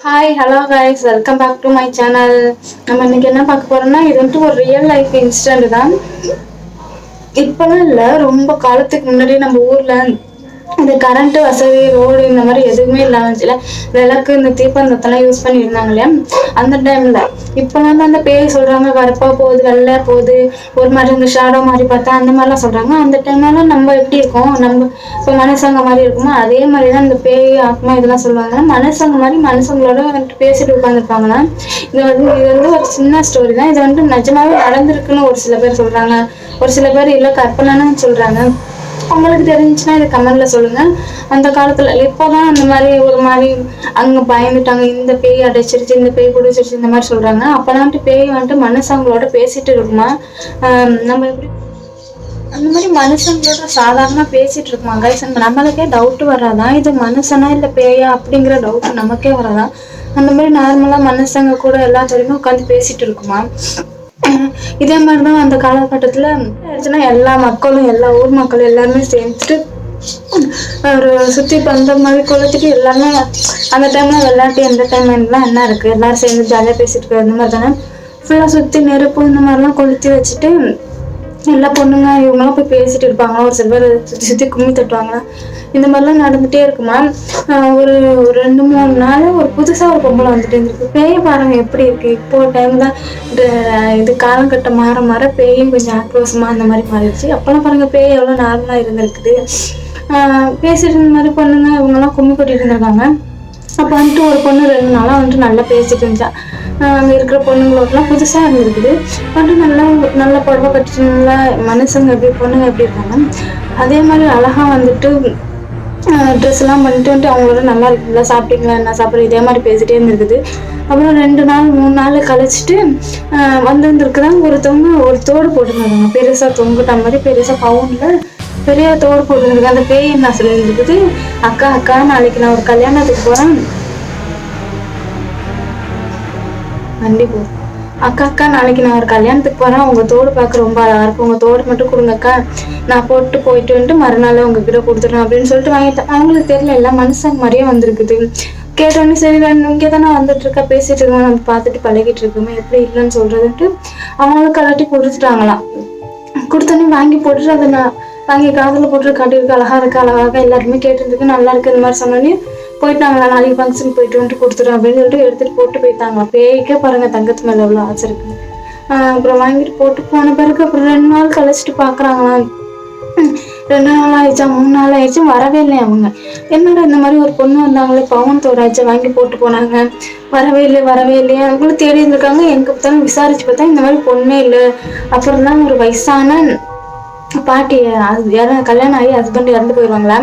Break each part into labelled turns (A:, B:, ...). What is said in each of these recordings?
A: Hi hello guys welcome back to my channel நம்ம இன்னைக்கு என்ன பார்க்க போறோம்னா இது வந்துட்டு ஒரு ரியல் லைஃப் இன்சிடென்ட் தான். இப்பெல்லாம் இல்லை ரொம்ப காலத்துக்கு முன்னாடி நம்ம ஊர்ல இந்த கரண்ட் வசதி ரோடு இந்த மாதிரி எதுவுமே இல்லாம விளக்கு இந்த தீப்பந்தத்தெல்லாம் யூஸ் பண்ணி இருந்தாங்க இல்லையா? அந்த டைம்ல இப்போலாம் அந்த பேய் சொல்றாங்க கருப்பா போகுது வெள்ளை போகுது ஒரு மாதிரி இந்த ஷேடோ மாதிரி பார்த்தா அந்த மாதிரிலாம் சொல்றாங்க. அந்த டைம்ல நம்ம எப்படி இருக்கோம்? நம்ம இப்போ மனுஷங்க மாதிரி இருக்குமோ அதே மாதிரி தான் இந்த பேய் ஆத்மா இதெல்லாம் சொல்லுவாங்க. மனுஷங்க மாதிரி மனுஷங்களோட வந்துட்டு பேசிட்டு உட்காந்துருப்பாங்கன்னா இது வந்து இது வந்து ஒரு சின்ன ஸ்டோரி தான். இது வந்து நிஜமாவே நடந்திருக்குன்னு ஒரு சில பேர் சொல்றாங்க. ஒரு சில பேர் இல்லை கற்பனைன்னு சொல்றாங்க. உங்களுக்கு தெரிஞ்சுச்சுன்னா இதை கமெண்ட்ல சொல்லுங்க. அந்த காலத்துல இப்போதான் அந்த மாதிரி ஒரு மாதிரி அங்க பயந்துட்டாங்க. இந்த பேய் அடைச்சிருச்சு இந்த பேய் பிடிச்சிருச்சு இந்த மாதிரி சொல்றாங்க. அப்பதான் வந்துட்டு பேய் வந்துட்டு மனுஷங்களோட பேசிட்டு இருக்குமா? நம்ம எப்படி அந்த மாதிரி மனுஷங்களோட சாதாரணமா பேசிட்டு இருக்குமா கைஸ் நம்மளுக்கே டவுட் வராதான் இது மனுஷனா இல்ல பேயா அப்படிங்கிற டவுட் நமக்கே வராதான் அந்த மாதிரி நார்மலா மனுஷங்க கூட எல்லாத்தோடையுமே உட்காந்து பேசிட்டு இருக்குமா? இதே இதே மாதிரிதான் அந்த காலகட்டத்தில் எல்லா மக்களும் எல்லா ஊர் மக்களும் எல்லாருமே சேர்ந்துட்டு ஒரு சுத்தி பந்த மாதிரி குளத்துக்கு எல்லாமே அந்த டைம்ல விளையாட்டு என்டர்டைன்மெண்ட்லாம் என்ன இருக்கு? எல்லாரும் சேர்ந்து ஜாலியாக பேசிட்டு இருக்கிற அந்த மாதிரி தானே ஃபுல்லாக சுத்தி நெருப்பு இந்த மாதிரிலாம் கொளுத்தி வச்சுட்டு எல்லா பொண்ணுங்க இவங்கெல்லாம் போய் பேசிட்டு இருப்பாங்க ஒரு சில பேர் சுற்றி சுற்றி கும்மி தட்டுவாங்க இந்த மாதிரிலாம் நடந்துட்டே இருக்குமா ஒரு ரெண்டு மூணு நாள் ஒரு புதுசாக ஒரு பொம்பளை வந்துட்டு இருந்திருக்கு. பேய் பாருங்க எப்படி இருக்கு. இப்போ டைம் தான் இந்த இது காலங்கட்டம் மாற மாற பேயும் கொஞ்சம் ஆக்ரோஷமா அந்த மாதிரி மாறிடுச்சு. அப்போல்லாம் பாருங்க பேய் எவ்வளோ நார்மலாக இருந்திருக்குது. பேசிட்டு இருந்த மாதிரி பொண்ணுங்க இவங்கெல்லாம் கும்மி கொட்டிட்டு இருந்திருக்காங்க. அப்போ வந்துட்டு ஒரு பொண்ணு ரெண்டு நாளாக வந்துட்டு நல்லா பேசிட்டு இருந்துச்சா. அங்கே இருக்கிற பொண்ணுங்களோடலாம் புதுசாக இருந்திருக்குது. வந்துட்டு நல்லா நல்ல புடவை கட்டிட்டு நல்லா மனுஷங்க எப்படி பொண்ணுங்க எப்படி இருக்காங்க? அதே மாதிரி அழகா வந்துட்டு ட்ரெஸ்லாம் பண்ணிட்டு வந்துட்டு அவங்களோட நல்லா இருக்குங்களா சாப்பிட்டீங்களா? என்ன சாப்பிட்ற இதே மாதிரி பேசிட்டே இருந்திருக்குது. அப்புறம் ரெண்டு நாள் மூணு நாள் கழிச்சிட்டு வந்துருந்துருக்குறாங்க ஒருத்தவங்க ஒரு தோடு போட்டுருந்தாங்க. பெருசாக தொங்குட்ட மாதிரி பெருசாக பவுனில் பெரிய தோடு போட்டுருக்கு அந்த பேய் என்ன சொல்லியிருந்துருக்குது அக்கா அக்கா நாளைக்கு நான் ஒரு கல்யாணத்துக்கு போகிறேன் வண்டி போ அக்கா அக்கா நாளைக்கு நான் ஒரு கல்யாணத்துக்கு போறேன். உங்க தோடு பார்க்க ரொம்ப அழகா இருக்கும் உங்க தோடு மட்டும் கொடுங்கக்கா. நான் போட்டு போயிட்டு வந்துட்டு மறுநாள் உங்ககிட்ட கொடுத்துறேன் அப்படின்னு சொல்லிட்டு வாங்கிட்டேன். அவங்களுக்கு தெரியல எல்லாம் மனுஷங்க மாதிரியே வந்திருக்குது. கேட்டோன்னே சரி இங்கே தானே வந்துட்டு இருக்கா பேசிட்டு இருக்கோம். நம்ம பார்த்துட்டு பழகிட்டு இருக்கோமே. எப்படி இல்லைன்னு சொல்றதுன்ட்டு அவங்களுக்கு கலட்டி கொடுத்துட்டாங்களாம். கொடுத்தோன்னே வாங்கி போட்டுட்டு அதை நான் வாங்கி காதில் போட்டு காட்டியிருக்கு அழகா இருக்கு அழகா எல்லாருமே கேட்டுருக்கு நல்லா இருக்கு இந்த மாதிரி சொன்னோன்னே போயிட்டு நாங்கள் நாளைக்கு ஃபங்க்ஷன் போயிட்டு வந்துட்டு கொடுத்துறேன் அப்படின்னு சொல்லிட்டு எடுத்துட்டு போட்டு போயிட்டாங்க. பேய்க்கே பாருங்க தங்கத்து மேல எவ்வளோ ஆசை இருக்கு. அப்புறம் வாங்கிட்டு போட்டு போன பிறகு அப்புறம் ரெண்டு நாள் கழிச்சிட்டு பாக்குறாங்களா ரெண்டு நாள் ஆயிடுச்சா மூணு நாள் ஆயிடுச்சு வரவே இல்லை அவங்க? என்னடா இந்த மாதிரி ஒரு பொண்ணு வந்தாங்களே பவன் தோடாச்சு வாங்கி போட்டு போனாங்க. வரவே இல்லை வரவே இல்லையா. அவங்களும் தேடி இருந்திருக்காங்க எங்க பார்த்தாலும் விசாரிச்சு பார்த்தா இந்த மாதிரி பொண்ணே இல்லை. அப்புறம் தான் ஒரு வயசான பாட்டி யாரும் கல்யாணம் ஆகி ஹஸ்பண்ட் இறந்து போயிடுவாங்களா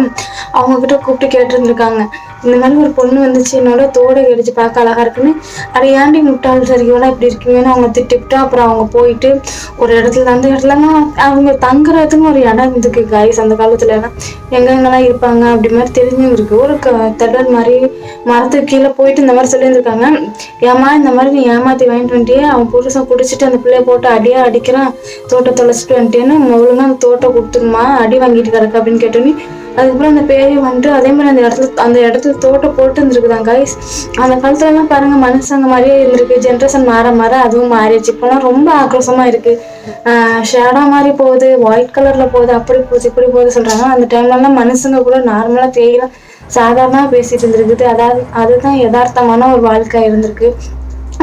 A: அவங்க கிட்ட கூப்பிட்டு கேட்டிருந்திருக்காங்க. இந்த மாதிரி ஒரு பொண்ணு வந்துச்சு என்னோட தோடை கடிச்சு பார்க்க அழகா இருக்குன்னு. அதை ஏன்டி முட்டாள் சரிங்களா இப்படி இருக்கீங்கன்னு அவங்க திட்டிவிட்டு அப்புறம் அவங்க போயிட்டு ஒரு இடத்துல அந்த இடத்துலலாம் அவங்க தங்குறதுக்கு ஒரு இடம் இருந்துக்கு கைஸ் அந்த காலத்துல. எல்லாம் எங்கெங்கெல்லாம் இருப்பாங்க அப்படி மாதிரி தெரிஞ்சும் இருக்கு. ஒரு க தடல் மாதிரி மரத்துக்கு கீழே போயிட்டு இந்த மாதிரி சொல்லியிருந்திருக்காங்க. ஏமா இந்த மாதிரி நீ ஏமாத்தி வாங்கிட்டு வந்துட்டியே? அவன் புருஷன் குடிச்சிட்டு அந்த பிள்ளைய போட்டு அடியா அடிக்கிறான். தோட்டத்தை தொலைச்சிட்டு வந்துட்டேன்னு ஒழுங்கா அந்த தோட்டம் கொடுத்துருமா? அடி வாங்கிட்டு கிடக்கு அப்படின்னு கேட்டோன்னே அதுக்கப்புறம் அந்த பேய் வந்துட்டு அதே மாதிரி அந்த இடத்துல அந்த இடத்துல தோட்டம் போட்டு இருந்திருக்குதான் கைஸ் அந்த காலத்துல எல்லாம் பாருங்க மனுஷங்க மாதிரியே இருந்திருக்கு. ஜென்ரேஷன் மாற மாற அதுவும் மாறிடுச்சு. இப்போலாம் ரொம்ப ஆக்ரோஷமா இருக்கு. ஷேடோ மாதிரி போகுது ஒயிட் கலர்ல போகுது அப்படி போச்சு இப்படி போகுது சொல்றாங்க. அந்த டைம்லலாம் மனுஷங்க கூட நார்மலாக தேயலாம் சாதாரணமாக பேசிட்டு இருந்திருக்குது. அதாவது அதுதான் யதார்த்தமான ஒரு வாழ்க்கை இருந்திருக்கு.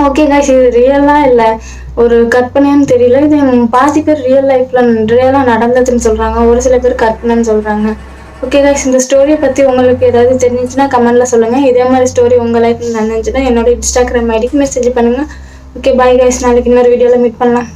A: ஓகே காய்ஸ் இது ரியலா இல்லை? ஒரு கற்பனைன்னு தெரியல. இது பாதி பேர் ரியல் லைஃப்ல ரியலா நடந்ததுன்னு சொல்றாங்க. ஒரு சில பேர் கற்பனைன்னு சொல்றாங்க. ஓகே கைஸ் இந்த ஸ்டோரியை பத்தி உங்களுக்கு ஏதாவது தெரிஞ்சுச்சுன்னா கமெண்ட்ல சொல்லுங்க. இதே மாதிரி ஸ்டோரி உங்க லைஃப்ல நடந்துச்சுன்னா என்னோட இன்ஸ்டாகிராம் ஐடிக்கு மெசேஜ் பண்ணுங்க. ஓகே பாய் கைஸ் நாளைக்கு இன்னொரு வீடியோவில் மீட் பண்ணலாம்.